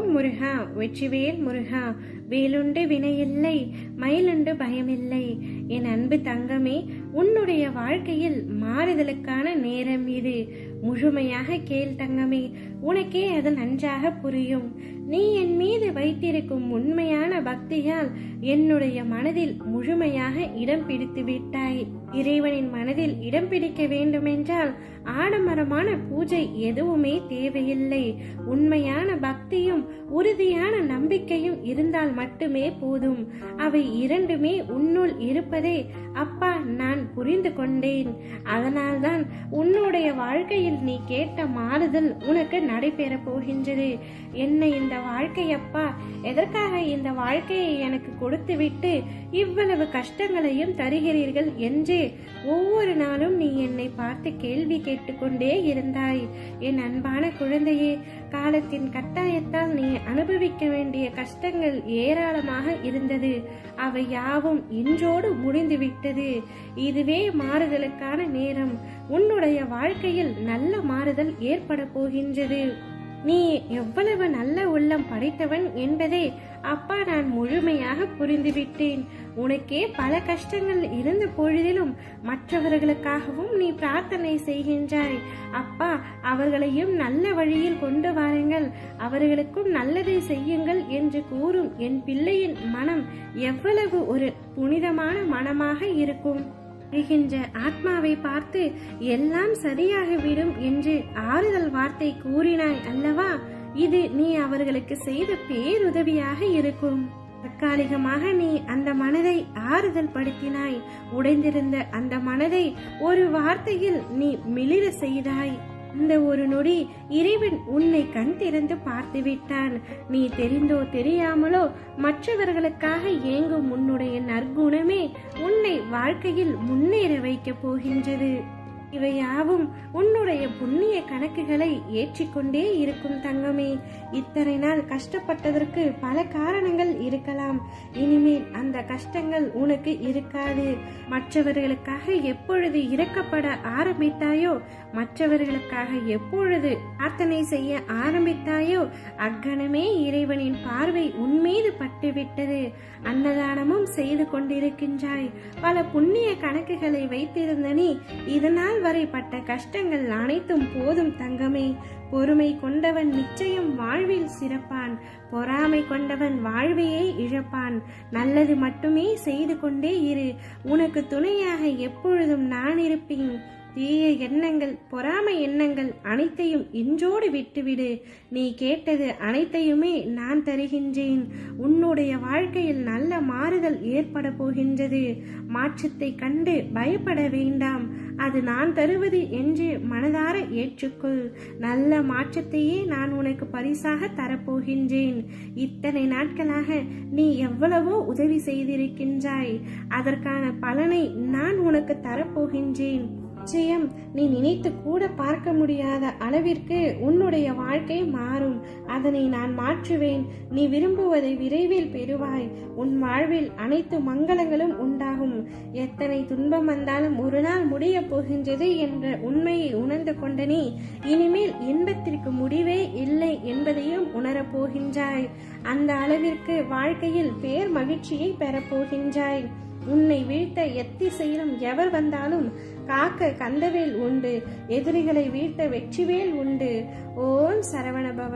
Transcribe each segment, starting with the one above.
ஓம் முருகா வெற்றிவேல் முருகா வேலுண்டு வினையில்லை மயிலுண்டு பயமில்லை. என் அன்பு தங்கமே உன்னுடைய வாழ்க்கையில் மாறுதலுக்கான நேரம் இது. முழுமையாக கேள் தங்கமே உனக்கே அது நன்றாக புரியும். நீ என் மீது வைத்திருக்கும் உண்மையான பக்தியால் என்னுடைய மனதில் முழுமையாக இடம் பிடித்து விட்டாய். இறைவனின் மனதில் இடம் பிடிக்க வேண்டுமென்றால் ஆடம்பரமான பூஜை எதுவுமே தேவையில்லை. உண்மையான பக்தியும் உறுதியான நம்பிக்கையும் இருந்தால் மட்டுமே போதும். அவை இரண்டுமே உன்னுள் இருப்பதை அப்பா நான் புரிந்து கொண்டேன். அதனால்தான் உன்னுடைய வாழ்க்கையில் நீ கேட்ட மாறுதல் உனக்கு நடைபெறப் போகின்றது. என்னை இந்த இந்த வாழ்க்கையப்பா எதற்காக இந்த வாழ்க்கையை எனக்கு கொடுத்துவிட்டு இவ்வளவு கஷ்டங்களையும் தருகிறீர்கள் என்று ஒவ்வொரு நாளும் நீ என்னை பார்த்து கேள்வி கேட்டுக்கொண்டே இருந்தாய். என் அன்பான குழந்தையே காலத்தின் கட்டாயத்தால் நீ அனுபவிக்க வேண்டிய கஷ்டங்கள் ஏராளமாக இருந்தது. அவை யாவும் இன்றோடு முடிந்துவிட்டது. இதுவே மாறுதலுக்கான நேரம். உன்னுடைய வாழ்க்கையில் நல்ல மாறுதல் ஏற்பட போகின்றது. நீ எவ்வளவு நல்ல உள்ளம் படைத்தவன் என்பதை அப்பா நான் முழுமையாக புரிந்துவிட்டேன். உனக்கே பல கஷ்டங்கள் இருந்த பொழுதிலும் மற்றவர்களுக்காகவும் நீ பிரார்த்தனை செய்கின்றாய். அப்பா அவர்களையும் நல்ல வழியில் கொண்டு வாருங்கள். அவர்களுக்கும் நல்லதை செய்யுங்கள் என்று கூறும் என் பிள்ளையின் மனம் எவ்வளவு ஒரு புனிதமான மனமாக இருக்கும். வருகின்ற ஆத்மாவை பார்த்து எல்லாம் சரியாகிவிடும் என்று ஆறுதல் வார்த்தை கூறினாய் அல்லவா? இது நீ அவர்களுக்கு செய்த பேருதவியாக இருக்கும். தற்காலிகமாக நீ அந்த மனதை ஆறுதல் படுத்தினாய். உடைந்திருந்த அந்த மனதை ஒரு வார்த்தையில் நீ மிளிர செய்தாய். இந்த ஒரு நொடி இறைவன் உன்னை கண் திறந்து பார்த்து விட்டான் நீ தெரிந்தோ தெரியாமலோ மற்றவர்களுக்காக ஏங்கும் உன்னுடைய நற்குணமே உன்னை வாழ்க்கையில் முன்னேற வைக்கப் போகின்றது. இவை யாவும் உன்னுடைய புண்ணிய கணக்குகளை ஏற்றிக்கொண்டே இருக்கும் தங்கமே. இத்தனை நாள் கஷ்டப்பட்டதற்கு பல காரணங்கள் இருக்கலாம். இனிமேல் அந்த கஷ்டங்கள் உனக்கு இருக்காது. மற்றவர்களுக்காக எப்பொழுது இறக்கப்பட ஆரம்பித்தாயோ மற்றவர்களுக்காக எப்பொழுது பிரார்த்தனை செய்ய ஆரம்பித்தாயோ அக்கணமே இறைவனின் பார்வை உன்மீது பட்டுவிட்டது. அன்னதானமும் செய்து கொண்டிருக்கின்றாய். பல புண்ணிய கணக்குகளை வைத்திருந்த நீ இதனால் வரை பட்ட கஷ்டங்கள் அனைத்தும் போதும் தங்கமே. பொறுமை கொண்டவன் நிச்சயம் வாழ்வில் சிறப்பான். பொறாமை கொண்டவன் வாழ்வையே இழப்பான். நல்லது மட்டுமே செய்து கொண்டே இரு. உனக்கு துணையாக எப்பொழுதும் நான் இருப்பேன். தீய எண்ணங்கள் பொறாமை எண்ணங்கள் அனைத்தையும் இன்றோடு விட்டுவிடு. நீ கேட்டது அனைத்தையுமே நான் தருகின்றேன். உன்னுடைய வாழ்க்கையில் நல்ல மாறுதல் ஏற்பட போகின்றது. மாற்றத்தை கண்டு பயப்பட வேண்டாம். அது நான் தருவது என்று மனதார ஏற்றுக்கொள். நல்ல மாற்றத்தையே நான் உனக்கு பரிசாக தரப்போகின்றேன். இத்தனை நாட்களாக நீ எவ்வளவோ உதவி செய்திருக்கின்றாய். அதற்கான பலனை நான் உனக்கு தரப்போகின்றேன். நிச்சயம் நீ நினைத்து கூட பார்க்க முடியாத அளவிற்கு உன்னுடைய வாழ்க்கை மாறும். அதனை நான் மாற்றுவேன். நீ விரும்புவதை விரைவில் பெறுவாய். உன் வாழ்வில் அனைத்து மங்களங்களும் உண்டாகும். எத்தனை துன்பம் வந்தாலும் ஒரு நாள் முடிய போகின்றது என்ற உண்மையை உணர்ந்து கொண்ட நீ இனிமேல் இன்பத்திற்கு முடிவே இல்லை என்பதையும் உணரப் போகின்றாய். அந்த அளவிற்கு வாழ்க்கையில் பேர் மகிழ்ச்சியை பெறப்போகின்றாய் உன்னை வீழ்த்த எத்திசையிலும் எவர் வந்தாலும் காக்க கந்தவேல் உண்டு எதிரிகளை வீழ்த்த வெற்றிவேல் உண்டு. ஓம் சரவணபவ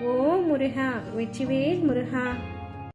ஓம் முருகா வெற்றிவேல் முருகா.